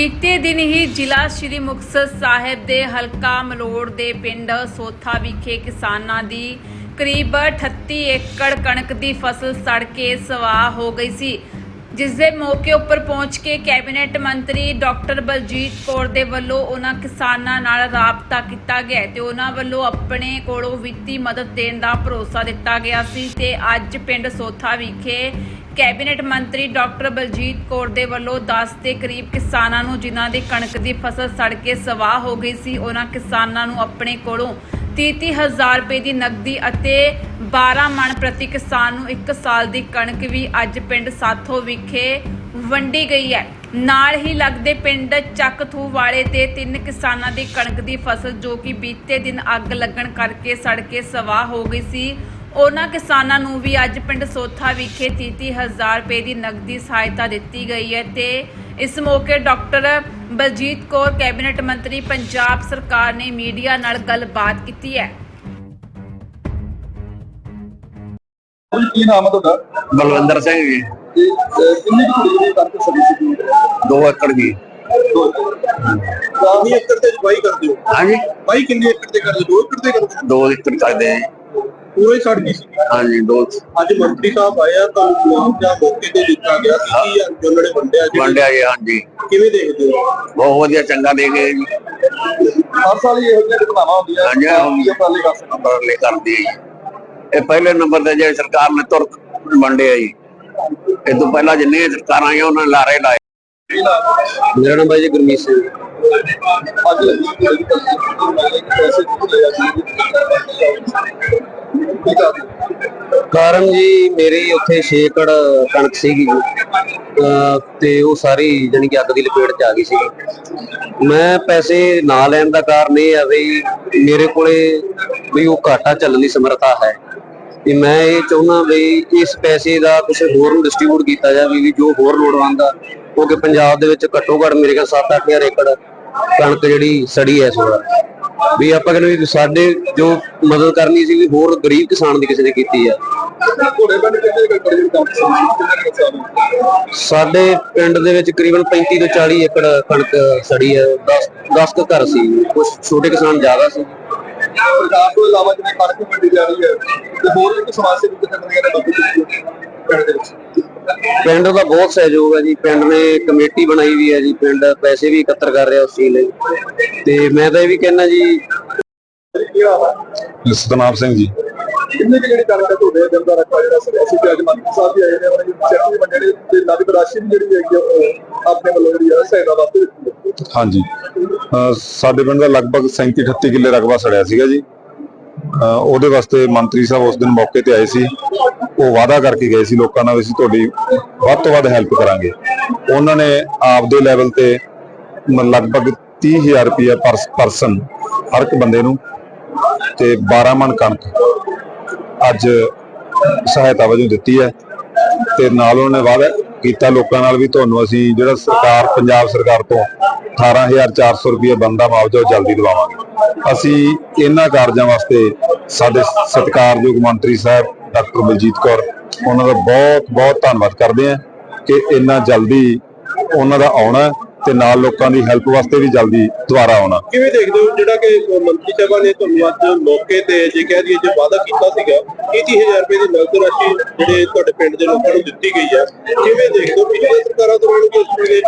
ਬੀਤੇ ਦਿਨ ਹੀ ਜ਼ਿਲ੍ਹਾ ਸ਼੍ਰੀ ਮੁਕਤਸਰ ਸਾਹਿਬ ਦੇ ਹਲਕਾ ਮਲੋੜ ਦੇ ਪਿੰਡ ਸੋਥਾ ਵਿਖੇ ਕਿਸਾਨਾਂ ਦੀ ਕਰੀਬ 38 ਏਕੜ ਕਣਕ ਦੀ ਫਸਲ ਸੜ ਕੇ ਸਵਾਹ ਹੋ ਗਈ ਸੀ। ਜਿਸ ਦੇ ਮੌਕੇ ਉੱਪਰ ਪਹੁੰਚ ਕੇ ਕੈਬਨਿਟ ਮੰਤਰੀ ਡਾਕਟਰ ਬਲਜੀਤ ਕੌਰ ਦੇ ਵੱਲੋਂ ਉਹਨਾਂ ਕਿਸਾਨਾਂ ਨਾਲ ਰਾਬਤਾ ਕੀਤਾ ਗਿਆ ਤੇ ਉਹਨਾਂ ਵੱਲੋਂ ਆਪਣੇ ਕੋਲੋਂ ਵਿੱਤੀ ਮਦਦ ਦੇਣ ਦਾ ਭਰੋਸਾ ਦਿੱਤਾ ਗਿਆ ਸੀ ਤੇ ਅੱਜ ਪਿੰਡ ਸੋਥਾ ਵਿਖੇ ਕੈਬਨਿਟ ਮੰਤਰੀ ਡਾਕਟਰ ਬਲਜੀਤ ਕੌਰ ਦੇ ਵੱਲੋਂ 10 ਦੇ ਕਰੀਬ ਕਿਸਾਨਾਂ ਨੂੰ, ਜਿਨ੍ਹਾਂ ਦੀ ਕਣਕ ਦੀ ਫਸਲ ਸੜ ਕੇ ਸਵਾਹ ਹੋ ਗਈ ਸੀ, ਉਹਨਾਂ ਕਿਸਾਨਾਂ ਨੂੰ ਆਪਣੇ ਕੋਲੋਂ 30 ਰੁਪਏ ਦੀ ਨਕਦੀ ਅਤੇ 12 ਮਣ ਪ੍ਰਤੀ ਕਿਸਾਨ ਨੂੰ 1 ਸਾਲ ਦੀ ਕਣਕ ਵੀ ਅੱਜ ਪਿੰਡ ਸਾਥੋ ਵਿਖੇ ਵੰਡੀ ਗਈ ਹੈ। ਨਾਲ ਹੀ ਲੱਗਦੇ ਪਿੰਡ ਚੱਕਥੂ ਵਾਲੇ ਦੇ ਤਿੰਨ ਕਿਸਾਨਾਂ ਦੀ ਕਣਕ ਦੀ ਫਸਲ ਜੋ ਕਿ ਬੀਤੇ ਦਿਨ ਅੱਗ ਲੱਗਣ ਕਰਕੇ ਸੜ ਕੇ ਸਵਾਹ ਹੋ ਗਈ ਸੀ ਉਹਨਾਂ ਕਿਸਾਨਾਂ ਨੂੰ ਵੀ ਅੱਜ ਪਿੰਡ ਸੋਥਾ ਵਿਖੇ 30 ਹਜ਼ਾਰ ਰੁਪਏ ਦੀ ਨਕਦੀ ਸਹਾਇਤਾ ਦਿੱਤੀ ਗਈ ਹੈ ਤੇ ਇਸ ਮੌਕੇ ਡਾਕਟਰ ਬਲਜੀਤ ਕੌਰ ਕੈਬਨਿਟ ਮੰਤਰੀ ਪੰਜਾਬ ਸਰਕਾਰ ਨੇ ਮੀਡੀਆ ਨਾਲ ਗੱਲਬਾਤ ਕੀਤੀ ਹੈ। ਕੀ ਨਾਮ ਹੈ ਤੁਹਾਡਾ? ਬਲਵਿੰਦਰ ਸਿੰਘ ਜੀ। ਤੇ ਅਹ, ਕਿੰਨੀ ਕੁ ਕੁੜੀ ਦੀ 2 ਏਕੜ ਜੀ। ਕਾਫੀ ਏਕੜ। ਤੇ ਵਾਈ ਕਰਦੇ ਹੋ? ਹਾਂਜੀ। ਵਾਈ ਕਿੰਨੇ ਏਕੜ ਤੇ ਕਰਦੇ ਹੋ? 2 ਏਕੜ ਤੇ ਕਰਦੇ ਹੋ? 2 ਏਕੜ ਕਰਦੇ ਆ ਜੀ। ਪੂਰੇ ਸੜ ਗਈ ਸੀ। ਹਾਂਜੀ ਦੋ ਅੱਜ ਮੰਤਰੀ ਸਾਹਿਬ ਆਇਆ ਤਾਂ ਮੁਆਵਜ਼ਾ ਮੌਕੇ ਤੇ ਦਿੱਤਾ ਗਿਆ ਸੀ ਕੀ ਜੋ ਉਹਨਾਂ ਨੇ ਵੰਡਿਆ ਜੀ? ਵੰਡਿਆ ਜੀ ਹਾਂਜੀ। ਕਿਵੇਂ ਦੇਖਦੇ ਹੋ? ਬਹੁਤ ਵਧੀਆ ਚੰਗਾ ਦੇ ਗਏ ਜੀ। ਹਰ ਸਾਲ ਹੀ ਇਹੋ ਜਿਹੀਆਂ ਘਟਨਾਵਾਂ ਹੁੰਦੀਆਂ ਹਾਂਜੀ। ਕੀ ਉਪਰਾਲੇ ਕਰ ਸਕਦੇ ਨੰਬਰ ਲੈ ਕਰਦੀ ਹੈ ਜੀ। ਇਹ ਪਹਿਲੇ ਨੰਬਰ ਤੇ ਜੇ ਸਰਕਾਰ ਨੇ ਤੁਰਕ ਵੰਡਿਆ ਜੀ। ਇਹ ਤੋਂ ਪਹਿਲਾਂ ਜਿੰਨੇ ਸਰਕਾਰਾਂ ਆਈਆਂ ਉਹਨਾਂ ਨੇ ਲਾਰੇ ਲਾਏ। ਕੀ ਨਾਮ ਹੈ? ਮੇਰਾ ਨਾਮ ਬਾਈ ਜੀ ਗੁਰਮੀਤ ਸਿੰਘ। ਅੱਜ ਕੀ ਕਰਦੇ ਕਾਰਨ ਜੀ ਮੇਰੀ ਉੱਥੇ 6 ਏਕੜ ਕਣਕ ਸੀਗੀ ਜੀ। ਤੇ ਉਹ ਸਾਰੀ ਜਾਣੀ ਕਿ ਅੱਗ ਦੀ ਲਪੇਟ ਚ ਆ ਗਈ ਸੀ ਮੈਂ ਪੈਸੇ ਨਾ ਲੈਣ ਦਾ ਕਾਰਨ ਇਹ ਆ ਵੀ ਮੇਰੇ ਕੋਲੇ ਵੀ ਉਹ ਘਾਟਾ ਚੱਲਣ ਦੀ ਸਮਰੱਥਾ ਹੈ। ਤੇ ਮੈਂ ਇਹ ਚਾਹੁੰਦਾ ਵੀ ਇਸ ਪੈਸੇ ਦਾ ਕੁਝ ਹੋਰ ਨੂੰ ਡਿਸਟ੍ਰੀਬਿਊਟ ਕੀਤਾ ਜਾਵੇ ਵੀ ਜੋ ਹੋਰ ਲੋੜਵੰਦ ਆ, ਕਿਉਂਕਿ ਪੰਜਾਬ ਦੇ ਵਿੱਚ ਘੱਟੋ ਘੱਟ ਮੇਰੇ ਕੋਲ 7-8000 ਏਕੜ ਕਣਕ ਜਿਹੜੀ ਸੜੀ ਐ ਇਸ ਵਾਰ। ਵੀ ਆਪਾਂ ਕਹਿੰਦੇ ਵੀ ਸਾਡੇ ਜੋ ਮਦਦ ਕਰਨੀ ਸੀ ਵੀ ਹੋਰ ਗਰੀਬ ਕਿਸਾਨ ਦੀ ਕਿਸੇ ਨੇ ਕੀਤੀ ਆ। ਪਿੰਡ ਸਾਡੇ ਪਿੰਡ ਦੇ ਵਿੱਚ ਤਕਰੀਬਨ 35 ਤੋਂ 40 ਏਕੜ ਕਣਕ ਸੜੀ ਹੈ 10 10 ਘਰ ਸੀ ਕੁਝ ਛੋਟੇ ਕਿਸਾਨ ਜ਼ਿਆਦਾ ਸੀ। ਸਰਕਾਰ ਤੋਂ ਇਲਾਵਾ ਜਿਵੇਂ ਕਣਕ ਵੰਡੀ ਜਾ ਰਹੀ ਹੈ ਤੇ ਹੋਰ ਵੀ ਸਮਾਜ ਸੇਵੀ ਸੰਗਠਨਾਂ ਨੇ ਪਿੰਡ ਦੇ ਵਿੱਚ। ਪਿੰਡ ਦਾ ਬਹੁਤ ਸਹਿਯੋਗ ਹੈ ਜੀ ਪਿੰਡ ਨੇ ਕਮੇਟੀ ਬਣਾਈ ਵੀ ਹੈ ਜੀ ਪਿੰਡ ਪੈਸੇ ਵੀ ਇਕੱਤਰ ਕਰ ਰਿਹਾ ਉਸ ਚੀਜ਼ ਲਈ। ਤੇ ਮੈਂ ਤਾਂ ਇਹ ਵੀ ਕਹਿਣਾ ਜੀ ਸਤਨਾਮ ਸਿੰਘ ਜੀ। ਕਿੰਨੇ ਜਿਹੜੀ ਕਣਕ ਹੈ ਤੁਹਾਡੇ ਦਿਨ ਦਾ ਰੱਖਾ ਜਿਹੜਾ ਸੀ ਅਸੀਂ ਤੇ ਅੱਜ ਮੰਤਰੀ ਸਾਹਿਬ ਵੀ ਆਏ ਨੇ ਉਹਨਾਂ ਦੀ ਵੀ ਵੰਡੇ ਨੇ ਤੇ ਨਗਦ ਰਾਸ਼ੀ ਵੀ ਜਿਹੜੀ ਹੈਗੀ ਉਹ ਆਪਣੇ ਵੱਲੋਂ ਜਿਹੜੀ ਹੈ ਸਹਾਇਤਾ ਵਾਸਤੇ ਦਿੱਤੀ। ਹਾਂਜੀ। ਸਾਡੇ ਪਿੰਡ ਦਾ ਲਗਭਗ 37 38 ਕਿੱਲੇ ਰਕਬਾ ਸੜਿਆ ਸੀਗਾ ਜੀ। ਉਹਦੇ ਵਾਸਤੇ ਮੰਤਰੀ ਸਾਹਿਬ ਉਸ ਦਿਨ ਮੌਕੇ ਤੇ ਆਏ ਸੀ। ਉਹ ਵਾਅਦਾ ਕਰਕੇ ਗਏ ਸੀ ਲੋਕਾਂ ਨਾਲ, ਅਸੀਂ ਤੁਹਾਡੀ ਵੱਧ ਤੋਂ ਵੱਧ ਹੈਲਪ ਕਰਾਂਗੇ। ਉਹਨਾਂ ਨੇ ਆਪਦੇ ਲੈਵਲ ਤੇ ਮ- ਲਗਭਗ 30000 ਰੁਪਏ ਪਰ ਪਰਸਨ ਹਰ ਇੱਕ ਬੰਦੇ ਨੂੰ ਤੇ 12 ਮਣ ਕਣਕ ਅੱਜ ਸਹਾਇਤਾ ਵਜੋਂ ਦਿੱਤੀ ਹੈ ਤੇ ਨਾਲ ਉਹਨਾਂ ਨੇ ਵਾਅਦਾ ਕੀਤਾ ਲੋਕਾਂ ਨਾਲ ਵੀ ਤੁਹਾਨੂੰ ਅਸੀਂ ਜਿਹੜਾ ਸਰਕਾਰ, ਪੰਜਾਬ ਸਰਕਾਰ ਤੋਂ 18400 ਰੁਪਏ ਬੰਦਾ ਮੁਆਵਜ਼ਾ ਜਲਦੀ ਦਿਵਾਵਾਂਗੇ। ਅਸੀਂ ਇਹਨਾਂ ਕਾਰਜਾਂ ਵਾਸਤੇ ਸਾਡੇ ਸਤਿਕਾਰਯੋਗ ਮੰਤਰੀ ਸਾਹਿਬ, ਡਾਕਟਰ ਬਲਜੀਤ ਕੌਰ, ਉਹਨਾਂ ਦਾ ਬਹੁਤ ਬਹੁਤ ਧੰਨਵਾਦ ਕਰਦੇ ਹਾਂ ਕਿ ਇੰਨਾ ਜਲਦੀ ਉਹਨਾਂ ਦਾ ਆਉਣਾ ਤੇ ਨਾਲ ਲੋਕਾਂ ਦੀ ਹੈਲਪ ਵਾਸਤੇ ਵੀ ਜਲਦੀ ਦੁਬਾਰਾ ਆਉਣਾ। ਕਿਵੇਂ ਦੇਖਦੇ ਹੋ ਜਿਹੜਾ ਕਿ ਮੰਤਰੀ ਸਾਹਿਬਾਂ ਨੇ ਤੁਹਾਨੂੰ ਅੱਜ ਮੌਕੇ ਤੇ ਜੇ ਕਹਿ ਦਈਏ ਜੇ ਵਾਅਦਾ ਕੀਤਾ ਸੀਗਾ 30000 ਰੁਪਏ ਦੀ ਨਗਦ ਰਾਸ਼ੀ ਜਿਹੜੇ ਤੁਹਾਡੇ ਪਿੰਡ ਦੇ ਲੋਕਾਂ ਨੂੰ ਦਿੱਤੀ ਗਈ ਹੈ। ਕਿਵੇਂ ਦੇਖਦੇ ਹੋ? ਪਿਛਲੇ ਸਰਕਾਰਾਂ ਦੌਰਾਨ ਵੀ ਇਸ ਵੇਲੇ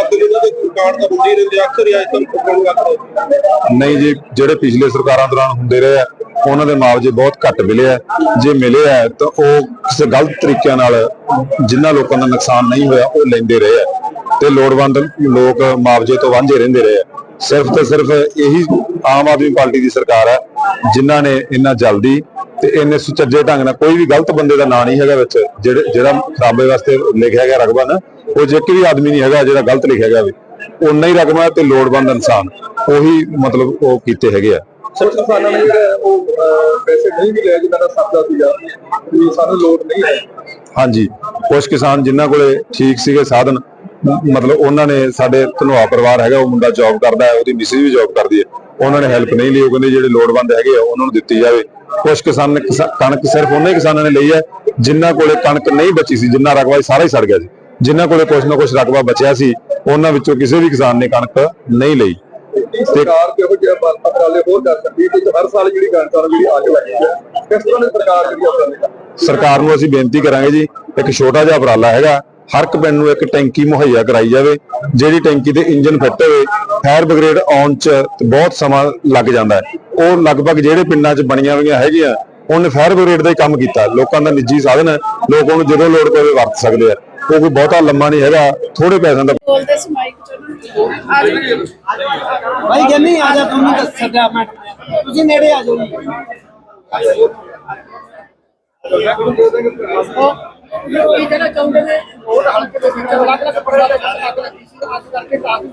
ਅੱਗ ਦੇ ਕਾਰਡ ਤਾਂ ਹੁੰਦੀ ਰਹਿੰਦੇ ਅਕਸਰ ਹੀ ਅੱਜ ਤੱਕ ਪੱਕਣ ਲੱਗ ਨਹੀਂ ਜੀ ਜਿਹੜੇ ਪਿਛਲੇ ਸਰਕਾਰਾਂ ਦੌਰਾਨ ਹੁੰਦੇ ਰਹੇ ਆ ਉਹਨਾਂ ਦੇ ਮੁਆਵਜ਼ੇ ਬਹੁਤ ਘੱਟ ਮਿਲੇ ਆ। ਜੇ ਮਿਲੇ ਆ ਤਾਂ ਉਹ ਕਿਸੇ ਗਲਤ ਤਰੀਕਿਆਂ ਨਾਲ ਜਿਨ੍ਹਾਂ ਲੋਕਾਂ ਦਾ ਨੁਕਸਾਨ ਨਹੀਂ ਹੋਇਆ ਉਹ ਲੈਂਦੇ ਰਹੇ ਆ। ਤੇ ਲੋੜਵੰਦ ਲੋਕ ਮੁਆਵਜ਼ੇ ਤੋਂ ਵਾਂਝੇ ਰਹਿੰਦੇ ਰਹੇ ਆ। ਸਿਰਫ ਤੇ ਸਿਰਫ ਇਹੀ ਆਮ ਆਦਮੀ ਪਾਰਟੀ ਦੀ ਸਰਕਾਰ ਹੈ ਜਿਨ੍ਹਾਂ ਨੇ ਇੰਨਾ ਜਲਦੀ ਤੇ ਇੰਨੇ ਸੁਚੱਜੇ ਢੰਗ ਨਾਲ ਕੋਈ ਵੀ ਗਲਤ ਬੰਦੇ ਦਾ ਨਾਂ ਨਹੀਂ ਹੈਗਾ ਵਿੱਚ ਜਿਹੜੇ ਜਿਹੜਾ ਖਰਾਬੇ ਵਾਸਤੇ ਲਿਖਿਆ ਗਿਆ ਰਕਬਾ ਨਾ ਉਹ ਜੇ ਵੀ ਆਦਮੀ ਨਹੀਂ ਹੈਗਾ ਜਿਹੜਾ ਗਲਤ ਲਿਖਿਆ ਗਿਆ ਹੋਵੇ ਉਨਾ ਹੀ ਰਕਬਾ ਤੇ ਲੋੜਵੰਦ ਇਨਸਾਨ ਉਹੀ ਮਤਲਬ ਉਹ ਕੀਤੇ ਹੈਗੇ ਆ। ਸਰ ਕਿਸਾਨਾਂ ਨੇ ਉਹ ਪੈਸੇ ਨਹੀਂ ਵੀ ਦਾ ਸਰਦਾ ਸੀਗਾ ਵੀ ਸਾਨੂੰ ਲੋੜ ਨਹੀਂ ਹੈ। ਹਾਂਜੀ ਕੁਝ ਕਿਸਾਨ ਜਿਨ੍ਹਾਂ ਕੋਲੇ ਠੀਕ ਸੀਗੇ ਸਾਧਨ ਮਤਲਬ ਉਹਨਾਂ ਨੇ ਸਾਡੇ ਧਨਵਾ ਪਰਿਵਾਰ ਹੈਗਾ ਉਹ ਮੁੰਡਾ ਜੌਬ ਕਰਦਾ ਹੈ ਉਹਦੀ ਮਿਸਿਸ ਵੀ ਜੌਬ ਕਰਦੀ ਹੈ। ਉਹਨਾਂ ਨੇ ਹੈਲਪ ਨਹੀਂ ਲਈ ਉਹ ਕਹਿੰਦੇ ਜਿਹੜੇ ਲੋੜਵੰਦ ਹੈਗੇ ਆ ਉਹਨਾਂ ਨੂੰ ਦਿੱਤੀ ਜਾਵੇ। ਕੁਝ ਕਿਸਾਨ ਕਣਕ ਸਿਰਫ ਉਹਨਾਂ ਹੀ ਕਿਸਾਨਾਂ ਨੇ ਲਈ ਹੈ ਜਿਨ੍ਹਾਂ ਕੋਲੇ ਕਣਕ ਨਹੀਂ ਬਚੀ ਸੀ ਜਿੰਨਾ ਰਕਬਾ ਸਾਰਾ ਹੀ ਸੜ ਗਿਆ ਸੀ। ਜਿਨ੍ਹਾਂ ਕੋਲੇ ਕੁਝ ਨਾ ਕੁਝ ਰਕਬਾ ਬਚਿਆ ਸੀ ਉਹਨਾਂ ਵਿੱਚੋਂ ਕਿਸੇ ਵੀ ਕਿਸਾਨ ਨੇ ਕਣਕ ਨਹੀਂ ਲਈ। ਕੀ ਸਰਕਾਰ ਕਿਹੋ ਜਿਹੇ ਉਪਰਾਲੇ ਹੋਰ ਕਰ ਸਕਦੀ ਕਿ ਹਰ ਸਾਲ ਜਿਹੜੀ ਕਣਕਾਂ ਨੂੰ ਜਿਹੜੀ ਅੱਗ ਲੱਗੀ ਹੈ ਕਿਸ ਤਰ੍ਹਾਂ ਦੀ ਸਰਕਾਰ ਜਿਹੜੀ ਉਪਰਾਲੇ ਕਰ ਸਰਕਾਰ ਨੂੰ ਅਸੀਂ ਬੇਨਤੀ ਕਰਾਂਗੇ ਜੀ ਇੱਕ ਛੋਟਾ ਜਿਹਾ ਉਪਰਾਲਾ ਹੈਗਾ ਹਰ ਇੱਕ ਪਿੰਡ ਨੂੰ ਇੱਕ ਟੈਂਕੀ ਮੁਹੱਈਆ ਕਰਾਈ ਜਾਵੇ ਜਿਹੜੀ ਟੈਂਕੀ ਦੇ ਇੰਜਨ ਫਿੱਟ ਹੋਵੇ ਫਾਇਰ ਬ੍ਰਿਗੇਡ ਆਉਣ ਚ ਬਹੁਤ ਸਮਾਂ ਲੱਗ ਜਾਂਦਾ ਹੈ। ਉਹ ਲਗਭਗ ਜਿਹੜੇ ਪਿੰਡਾਂ 'ਚ ਬਣੀਆਂ ਹੋਈਆਂ ਹੈਗੀਆਂ ਉਹਨੇ ਫਾਇਰ ਬ੍ਰਿਗੇਡ ਦਾ ਹੀ ਕੰਮ ਕੀਤਾ। ਲੋਕਾਂ ਦਾ ਨਿੱਜੀ ਸਾਧਨ ਹੈ ਲੋਕ ਉਹਨੂੰ ਜਦੋਂ ਲੋੜ ਪਵੇ ਵਰਤ ਸਕਦੇ ਆ। ਉਹ ਕੋਈ ਬਹੁਤਾ ਲੰਮਾ ਨਹੀਂ ਹੈਗਾ ਥੋੜੇ ਪੈਸਿਆਂ ਦਾ ਬੋਲਦੇ ਸੀ ਮਾਈਕ ਚਲੋ ਆ ਜਾਓ। ਭਾਈ ਕਹਿੰਨੀ ਆ ਜਾ ਤੁਹਾਨੂੰ ਦੱਸ ਸਕਦਾ ਮੈਂ। ਤੁਸੀਂ ਨੇੜੇ ਆ ਜਾਓ। ਜੀ। ਉਹ ਇਹ ਜਿਹੜਾ ਚਾਹੁੰਦੇ ਨੇ ਹੋਰ ਹਲਕੇ ਦੇ ਵਿੱਚ ਅਲੱਗ ਅਲੱਗ ਪ੍ਰਕਾਰ ਦੇ ਅੱਗ ਲੱਗੀ ਸੀ ਅੱਜ ਕਰਕੇ ਕਾਫੀ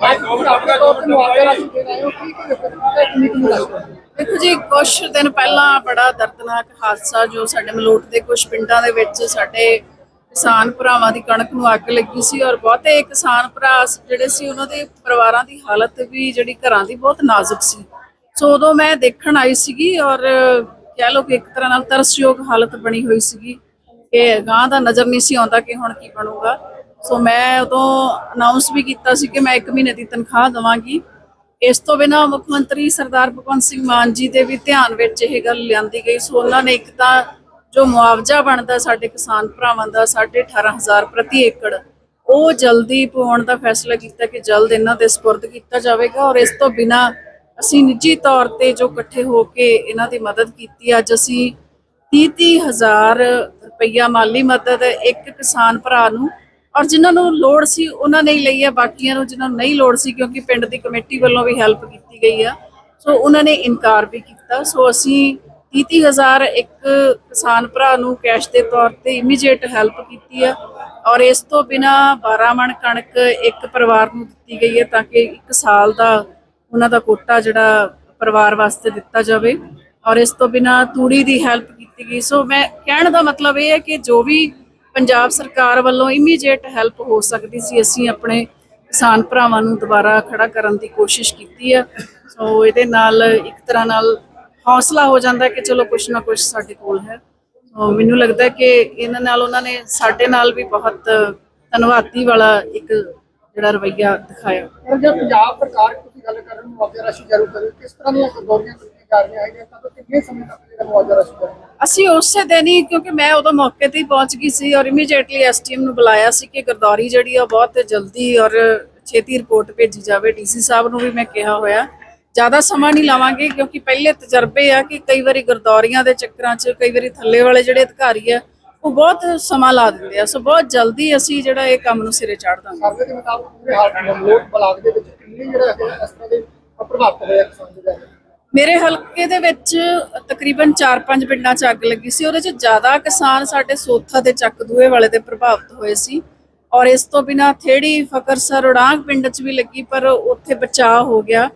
ਮੈਂ ਤੁਸੀਂ ਆਪਣੇ ਤੌਰ ਤੇ ਮੁਆਵਜ਼ਾ ਰਾਸ਼ੀ ਦੇ ਰਹੇ ਹੋ। ਕੀ ਕੀ ਕਿੰਨੀ ਕਿੰਨੀ ਰਾਸ਼ੀ ਦੇਖੋ ਜੀ ਕੁਝ ਦਿਨ ਪਹਿਲਾਂ ਬੜਾ ਦਰਦਨਾਕ ਹਾਦਸਾ ਜੋ ਸਾਡੇ ਮਲੋਟ ਦੇ ਕੁਝ ਪਿੰਡਾਂ ਦੇ ਵਿੱਚ ਸਾਡੇ ਕਿਸਾਨ ਭਰਾਵਾਂ ਦੀ ਕਣਕ ਨੂੰ ਅੱਗ ਲੱਗੀ ਸੀ ਔਰ ਬਹੁਤੇ ਕਿਸਾਨ ਭਰਾ ਜਿਹੜੇ ਸੀ ਉਹਨਾਂ ਦੇ ਪਰਿਵਾਰਾਂ ਦੀ ਹਾਲਤ ਵੀ ਜਿਹੜੀ ਘਰਾਂ ਦੀ ਬਹੁਤ ਨਾਜ਼ੁਕ ਸੀ। ਸੋ ਉਦੋਂ ਮੈਂ ਦੇਖਣ ਆਈ ਸੀਗੀ ਔਰ ਕਹਿ ਲਓ ਕਿ ਇੱਕ ਤਰ੍ਹਾਂ ਨਾਲ ਤਰਸਯੋਗ ਹਾਲਤ ਬਣੀ ਹੋਈ ਸੀਗੀ ਕਿ ਗਾਂ ਦਾ ਨਜ਼ਰ ਨਹੀਂ ਸੀ ਆਉਂਦਾ ਕਿ ਹੁਣ ਕੀ ਬਣੂਗਾ। ਸੋ ਮੈਂ ਉਦੋਂ ਅਨਾਉਂਸ ਵੀ ਕੀਤਾ ਸੀ ਕਿ ਮੈਂ 1 ਮਹੀਨੇ ਦੀ ਤਨਖਾਹ ਦਵਾਂਗੀ। ਇਸ ਤੋਂ ਬਿਨਾਂ ਮੁੱਖ ਮੰਤਰੀ ਸਰਦਾਰ ਭਗਵੰਤ ਸਿੰਘ ਮਾਨ ਜੀ ਦੇ ਵੀ ਧਿਆਨ ਵਿੱਚ ਇਹ ਗੱਲ ਲਿਆਂਦੀ ਗਈ। ਸੋ ਉਹਨਾਂ ਨੇ ਇੱਕ ਤਾਂ ਜੋ ਮੁਆਵਜ਼ਾ ਬਣਦਾ ਸਾਡੇ ਕਿਸਾਨ ਭਰਾਵਾਂ ਦਾ 18500 ਪ੍ਰਤੀ ਏਕੜ, ਉਹ ਜਲਦੀ ਪਾਉਣ ਦਾ ਫੈਸਲਾ ਕੀਤਾ ਕਿ ਜਲਦ ਇਹਨਾਂ ਦੇ ਸਪੁਰਦ ਕੀਤਾ ਜਾਵੇਗਾ ਔਰ ਇਸ ਤੋਂ ਬਿਨਾਂ ਅਸੀਂ ਨਿੱਜੀ ਤੌਰ ਤੇ ਜੋ ਇਕੱਠੇ ਹੋ ਕੇ ਇਹਨਾਂ ਦੀ ਮਦਦ ਕੀਤੀ, ਅੱਜ ਅਸੀਂ 30 ਹਜ਼ਾਰ ਰੁਪਈਆ ਮਾਲੀ ਮਦਦ ਇੱਕ ਕਿਸਾਨ ਭਰਾ ਨੂੰ ਔਰ ਜਿਨ੍ਹਾਂ ਨੂੰ ਲੋੜ ਸੀ, ਉਹਨਾਂ ਨੇ ਹੀ ਲਈ ਹੈ, ਬਾਕੀਆਂ ਨੂੰ ਜਿਨ੍ਹਾਂ ਨੂੰ ਨਹੀਂ ਲੋੜ ਸੀ, ਕਿਉਂਕਿ ਪਿੰਡ ਦੀ ਕਮੇਟੀ ਵੱਲੋਂ ਵੀ ਹੈਲਪ ਕੀਤੀ ਗਈ ਆ। ਸੋ ਉਹਨਾਂ ਨੇ ਇਨਕਾਰ ਵੀ ਕੀਤਾ। ਸੋ ਅਸੀਂ 30000 ਇੱਕ ਕਿਸਾਨ ਭਰਾ ਨੂੰ ਕੈਸ਼ ਦੇ ਤੌਰ ਤੇ ਇਮੀਡੀਏਟ ਹੈਲਪ ਕੀਤੀ ਆ ਔਰ ਇਸ ਤੋਂ ਬਿਨਾ 12 ਮਣ ਕਣਕ ਇੱਕ ਪਰਿਵਾਰ ਨੂੰ ਦਿੱਤੀ ਗਈ ਹੈ ਤਾਂ ਕਿ ਇੱਕ ਸਾਲ ਦਾ ਉਹਨਾਂ ਦਾ ਕੋਟਾ ਜਿਹੜਾ ਪਰਿਵਾਰ ਵਾਸਤੇ ਦਿੱਤਾ ਜਾਵੇ ਔਰ ਇਸ ਤੋਂ ਬਿਨਾ ਤੂੜੀ ਦੀ ਹੈਲਪ ਕੀਤੀ ਗਈ। ਸੋ ਮੈਂ ਕਹਿਣ ਦਾ ਮਤਲਬ ਇਹ ਹੈ ਕਿ ਜੋ ਵੀ ਪੰਜਾਬ ਸਰਕਾਰ ਵੱਲੋਂ ਇਮੀਡੀਏਟ ਹੈਲਪ ਹੋ ਸਕਦੀ ਸੀ, ਅਸੀਂ ਆਪਣੇ ਕਿਸਾਨ ਭਰਾਵਾਂ ਨੂੰ ਦੁਬਾਰਾ ਖੜਾ ਕਰਨ ਦੀ ਕੋਸ਼ਿਸ਼ ਕੀਤੀ ਹੈ। ਸੋ ਇਹਦੇ ਨਾਲ ਇੱਕ ਤਰ੍ਹਾਂ ਨਾਲ ਹੌਸਲਾ ਹੋ ਜਾਂਦਾ ਕਿ ਚਲੋ ਕੁਛ ਨਾ ਕੁਛ ਸਾਡੇ ਕੋਲ ਹੈ। ਸੋ ਮੈਨੂੰ ਲੱਗਦਾ ਕਿ ਇਹਨਾਂ ਨਾਲ ਉਹਨਾਂ ਨੇ ਸਾਡੇ ਨਾਲ ਵੀ ਬਹੁਤ ਧੰਨਵਾਦੀ ਵਾਲਾ ਇੱਕ ਜਿਹੜਾ ਰਵੱਈਆ ਦਿਖਾਇਆ। ਪਰ ਜੇ ਪੰਜਾਬ ਸਰਕਾਰ ਤੁਸੀਂ ਗੱਲ ਕਰ ਰਹੇ ਹੋ ਮੁਆਵਜ਼ਾ ਰਾਸ਼ੀ ਜਾਰੀ ਕਰੇ ਕਿਸ ਤਰ੍ਹਾਂ ਦੀਆਂ ਗਰਦੌਰੀਆਂ ਕੀਤੀਆਂ ਜਾ ਰਹੀਆਂ ਹੈਗੀਆਂ ਤਾਂ ਕਿੰਨੇ ਸਮੇਂ ਤੱਕ ਜਿਹੜਾ ਮੁਆਵਜ਼ਾ ਰਾਸ਼ੀ ਜਾਰੀ ਅਸੀਂ ਉਸੇ ਦਿਨ ਹੀ ਕਿਉਂਕਿ ਮੈਂ ਉਦੋਂ ਮੌਕੇ ਤੇ ਹੀ ਪਹੁੰਚ ਗਈ ਸੀ ਔਰ ਇਮੀਡੀਏਟਲੀ ਐਸਟੀਐਮ ਨੂੰ ਬੁਲਾਇਆ ਸੀ ਕਿ ਗਰਦੌਰੀ ਜਿਹੜੀ ਆ ਬਹੁਤ ਜਲਦੀ ਔਰ ਛੇਤੀ ਰਿਪੋਰਟ ਭੇਜੀ ਜਾਵੇ। ਡੀਸੀ ਸਾਹਿਬ ਨੂੰ ਵੀ ਮੈਂ ਕਿਹਾ ਹੋਇਆ। ਜ਼ਿਆਦਾ ਸਮਾਂ ਨਹੀਂ ਲਾਵਾਂਗੇ ਕਿਉਂਕਿ ਪਹਿਲੇ ਤਜਰਬੇ ਆ ਕਿ ਕਈ ਵਾਰੀ ਗਰਦੌਰੀਆਂ ਦੇ ਚੱਕਰਾਂ 'ਚ ਕਈ ਵਾਰੀ ਥੱਲੇ ਵਾਲੇ ਜਿਹੜੇ ਅਧਿਕਾਰੀ ਆ ਉਹ ਬਹੁਤ ਸਮਾਂ ਲਾ ਦਿੰਦੇ ਆ। ਸੋ ਬਹੁਤ ਜਲਦੀ ਅਸੀਂ ਜਿਹੜਾ ਇਹ ਕੰਮ ਨੂੰ ਸਿਰੇ ਚਾੜ ਦਾਂਗੇ। ਸਰਵੇ ਦੇ ਮੁਤਾਬਕ ਪੂਰੇ ਹਾਲ ਬਲਾਕ ਦੇ ਵਿੱਚ ਜਿਹੜਾ ਹੈ, ਇਸ ਤਰ੍ਹਾਂ ਦੇ ਪ੍ਰਭਾਵਿਤ ਹੋਇਆ ਕਿਸਾਨ ਜਿਹੜੇ ਹੈਗੇ? ਮੇਰੇ ਹਲਕੇ ਦੇ ਵਿੱਚ ਤਕਰੀਬਨ 4-5 ਪਿੰਡਾਂ 'ਚ ਅੱਗ ਲੱਗੀ ਸੀ। ਉਹਦੇ 'ਚ ਜ਼ਿਆਦਾ ਕਿਸਾਨ ਸਾਡੇ ਸੋਥਾ ਦੇ ਚੱਕ ਦੂਏ ਵਾਲੇ ਦੇ ਪ੍ਰਭਾਵਿਤ ਹੋਏ ਸੀ। ਔਰ ਇਸ ਤੋਂ ਬਿਨਾ ਥੇੜੀ, ਫਕਰਸਰ ਉਡਾਂਗ ਪਿੰਡ 'ਚ ਵੀ ਲੱਗੀ, ਪਰ ਉੱਥੇ ਬਚਾਅ ਹੋ ਗਿਆ।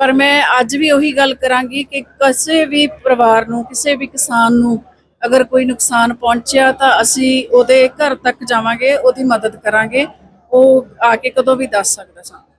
ਪਰ ਮੈਂ ਅੱਜ ਵੀ ਉਹੀ ਗੱਲ ਕਰਾਂਗੀ ਕਿ ਕਿਸੇ ਵੀ ਪਰਿਵਾਰ ਨੂੰ, ਕਿਸੇ ਵੀ ਕਿਸਾਨ ਨੂੰ ਅਗਰ ਕੋਈ ਨੁਕਸਾਨ ਪਹੁੰਚਿਆ ਤਾਂ ਅਸੀਂ ਉਹਦੇ ਘਰ ਤੱਕ ਜਾਵਾਂਗੇ, ਉਹਦੀ ਮਦਦ ਕਰਾਂਗੇ। ਉਹ ਆ ਕੇ ਕਦੋਂ ਵੀ ਦੱਸ ਸਕਦਾ ਸਾਨੂੰ।